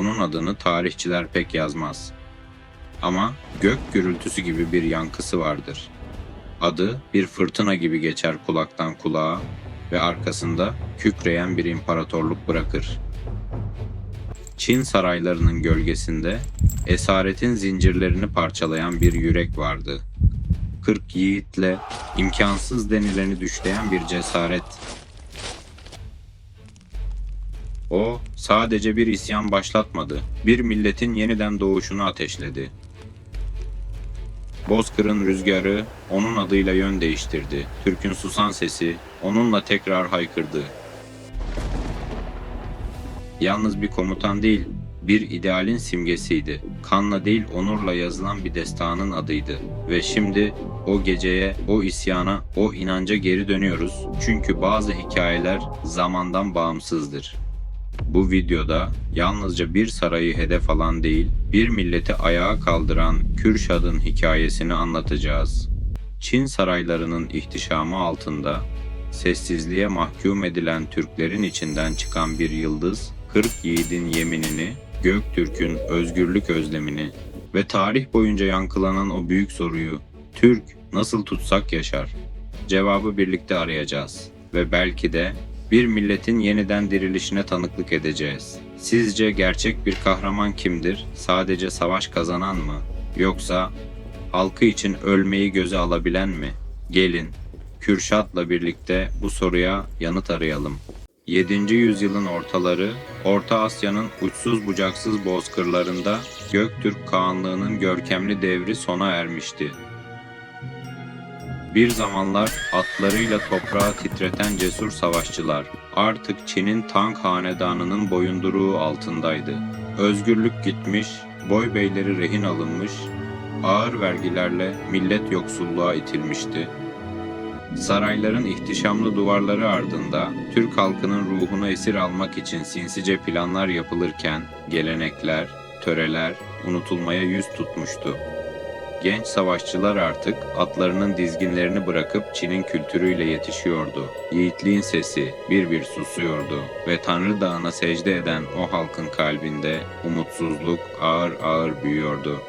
onun adını tarihçiler pek yazmaz. Ama gök gürültüsü gibi bir yankısı vardır. Adı bir fırtına gibi geçer kulaktan kulağa ve arkasında kükreyen bir imparatorluk bırakır. Çin saraylarının gölgesinde esaretin zincirlerini parçalayan bir yürek vardı. Kırk yiğitle imkansız denileni düşleyen bir cesaret. O sadece bir isyan başlatmadı, bir milletin yeniden doğuşunu ateşledi. Bozkır'ın rüzgarı onun adıyla yön değiştirdi. Türk'ün susan sesi onunla tekrar haykırdı. Yalnız bir komutan değil, bir idealin simgesiydi. Kanla değil onurla yazılan bir destanın adıydı. Ve şimdi o geceye, o isyana, o inanca geri dönüyoruz. Çünkü bazı hikayeler zamandan bağımsızdır. Bu videoda yalnızca bir sarayı hedef alan değil, bir milleti ayağa kaldıran Kürşad'ın hikayesini anlatacağız. Çin saraylarının ihtişamı altında sessizliğe mahkum edilen Türklerin içinden çıkan bir yıldız, 40 yiğidin yeminini, Göktürk'ün özgürlük özlemini ve tarih boyunca yankılanan o büyük soruyu Türk nasıl tutsak yaşar? Cevabı birlikte arayacağız ve belki de bir milletin yeniden dirilişine tanıklık edeceğiz. Sizce gerçek bir kahraman kimdir? Sadece savaş kazanan mı? Yoksa halkı için ölmeyi göze alabilen mi? Gelin Kürşat'la birlikte bu soruya yanıt arayalım. 7. yüzyılın ortaları, Orta Asya'nın uçsuz bucaksız bozkırlarında Göktürk Kağanlığı'nın görkemli devri sona ermişti. Bir zamanlar atlarıyla toprağı titreten cesur savaşçılar artık Çin'in Tang hanedanının boyunduruğu altındaydı. Özgürlük gitmiş, boy beyleri rehin alınmış, ağır vergilerle millet yoksulluğa itilmişti. Sarayların ihtişamlı duvarları ardında Türk halkının ruhunu esir almak için sinsice planlar yapılırken gelenekler, töreler unutulmaya yüz tutmuştu. Genç savaşçılar artık atlarının dizginlerini bırakıp Çin'in kültürüyle yetişiyordu. Yiğitliğin sesi bir bir susuyordu ve Tanrı Dağı'na secde eden o halkın kalbinde umutsuzluk ağır ağır büyüyordu.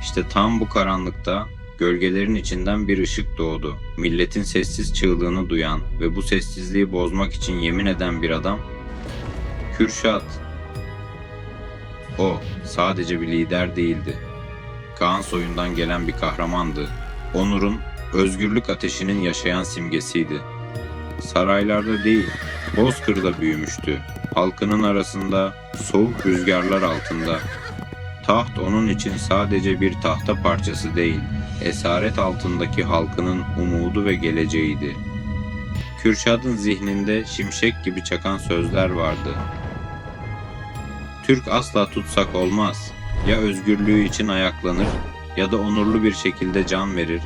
İşte tam bu karanlıkta gölgelerin içinden bir ışık doğdu. Milletin sessiz çığlığını duyan ve bu sessizliği bozmak için yemin eden bir adam Kürşat. O sadece bir lider değildi. Kaan soyundan gelen bir kahramandı. Onur'un, özgürlük ateşinin yaşayan simgesiydi. Saraylarda değil, Bozkır'da büyümüştü. Halkının arasında, soğuk rüzgarlar altında. Taht onun için sadece bir tahta parçası değil, esaret altındaki halkının umudu ve geleceğiydi. Kürşad'ın zihninde şimşek gibi çakan sözler vardı. Türk asla tutsak olmaz. Ya özgürlüğü için ayaklanır ya da onurlu bir şekilde can verir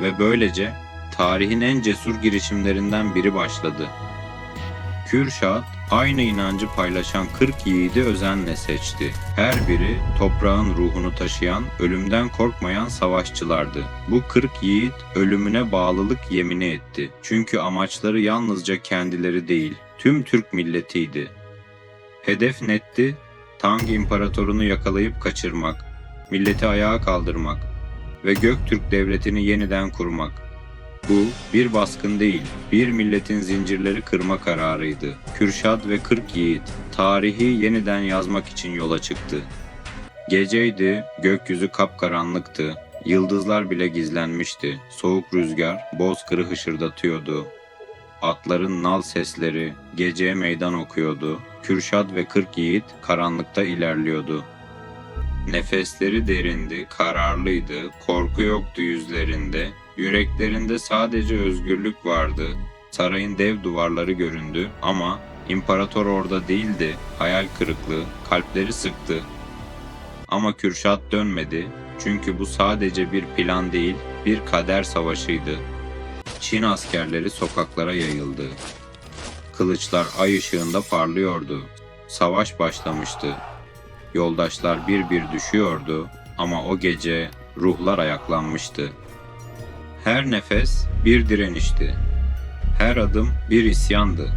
ve böylece tarihin en cesur girişimlerinden biri başladı. Kürşat aynı inancı paylaşan 40 yiğidi özenle seçti. Her biri toprağın ruhunu taşıyan, ölümden korkmayan savaşçılardı. Bu 40 yiğit ölümüne bağlılık yemini etti. Çünkü amaçları yalnızca kendileri değil, tüm Türk milletiydi. Hedef netti, Tang İmparatorunu yakalayıp kaçırmak, milleti ayağa kaldırmak ve Göktürk devletini yeniden kurmak. Bu bir baskın değil, bir milletin zincirleri kırma kararıydı. Kürşad ve 40 yiğit tarihi yeniden yazmak için yola çıktı. Geceydi, gökyüzü kapkaranlıktı, yıldızlar bile gizlenmişti. Soğuk rüzgar bozkırı hışırdatıyordu. Atların nal sesleri geceye meydan okuyordu. Kürşad ve 40 yiğit karanlıkta ilerliyordu. Nefesleri derindi, kararlıydı, korku yoktu yüzlerinde, yüreklerinde sadece özgürlük vardı. Sarayın dev duvarları göründü ama imparator orada değildi, hayal kırıklığı, kalpleri sıktı. Ama Kürşat dönmedi çünkü bu sadece bir plan değil, bir kader savaşıydı. Çin askerleri sokaklara yayıldı. Kılıçlar ay ışığında parlıyordu. Savaş başlamıştı. Yoldaşlar bir bir düşüyordu ama o gece ruhlar ayaklanmıştı. Her nefes bir direnişti. Her adım bir isyandı.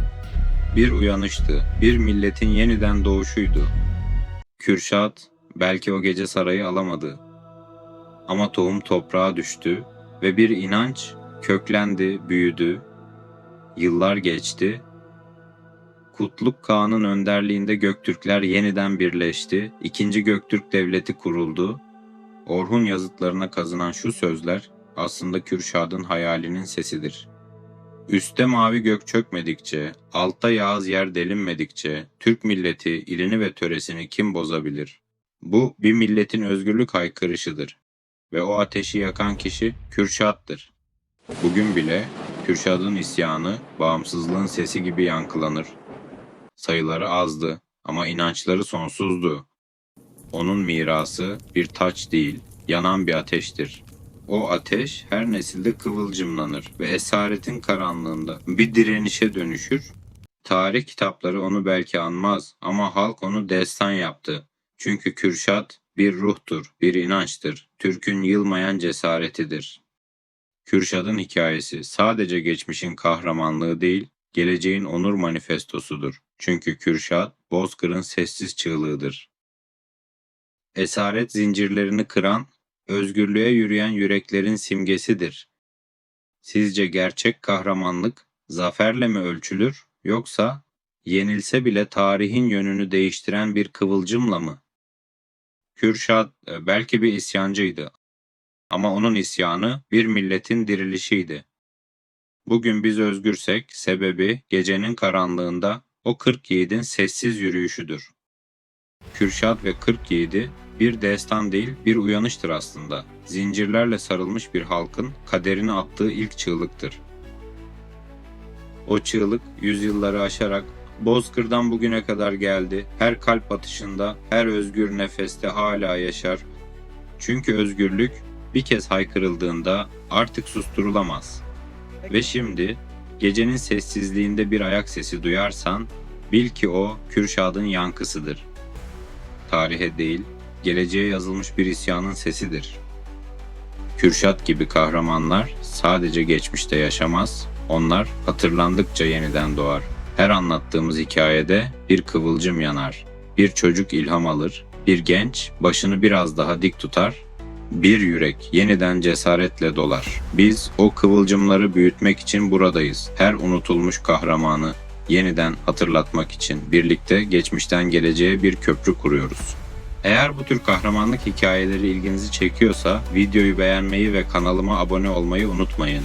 bir uyanıştı, bir milletin yeniden doğuşuydu. Kürşat belki o gece sarayı alamadı. Ama tohum toprağa düştü ve bir inanç köklendi, büyüdü. Yıllar geçti. Kutluk Kağan'ın önderliğinde Göktürkler yeniden birleşti. İkinci Göktürk Devleti kuruldu. Orhun yazıtlarına kazınan şu sözler aslında Kürşad'ın hayalinin sesidir. Üste mavi gök çökmedikçe, altta yağız yer delinmedikçe, Türk milleti ilini ve töresini kim bozabilir? Bu bir milletin özgürlük haykırışıdır. Ve o ateşi yakan kişi Kürşat'tır. Bugün bile Kürşad'ın isyanı bağımsızlığın sesi gibi yankılanır. Sayıları azdı ama inançları sonsuzdu. Onun mirası bir taç değil, yanan bir ateştir. O ateş her nesilde kıvılcımlanır ve esaretin karanlığında bir direnişe dönüşür. Tarih kitapları onu belki anmaz ama halk onu destan yaptı. Çünkü Kürşat bir ruhtur, bir inançtır. Türk'ün yılmayan cesaretidir. Kürşad'ın hikayesi sadece geçmişin kahramanlığı değil, geleceğin onur manifestosudur. Çünkü Kürşat, Bozkır'ın sessiz çığlığıdır. Esaret zincirlerini kıran, özgürlüğe yürüyen yüreklerin simgesidir. Sizce gerçek kahramanlık zaferle mi ölçülür yoksa yenilse bile tarihin yönünü değiştiren bir kıvılcımla mı? Kürşat e, belki bir isyancıydı ama onun isyanı bir milletin dirilişiydi. Bugün biz özgürsek sebebi gecenin karanlığında o 40 yiğidin sessiz yürüyüşüdür. Kürşat ve 40 yiğidi bir destan değil bir uyanıştır aslında. Zincirlerle sarılmış bir halkın kaderini attığı ilk çığlıktır. O çığlık yüzyılları aşarak Bozkır'dan bugüne kadar geldi. Her kalp atışında, her özgür nefeste hala yaşar. Çünkü özgürlük bir kez haykırıldığında artık susturulamaz. Ve şimdi gecenin sessizliğinde bir ayak sesi duyarsan bil ki o Kürşad'ın yankısıdır. Tarihe değil, geleceğe yazılmış bir isyanın sesidir. Kürşat gibi kahramanlar sadece geçmişte yaşamaz, onlar hatırlandıkça yeniden doğar. Her anlattığımız hikayede bir kıvılcım yanar, bir çocuk ilham alır, bir genç başını biraz daha dik tutar, bir yürek yeniden cesaretle dolar. Biz o kıvılcımları büyütmek için buradayız. Her unutulmuş kahramanı yeniden hatırlatmak için birlikte geçmişten geleceğe bir köprü kuruyoruz. Eğer bu tür kahramanlık hikayeleri ilginizi çekiyorsa videoyu beğenmeyi ve kanalıma abone olmayı unutmayın.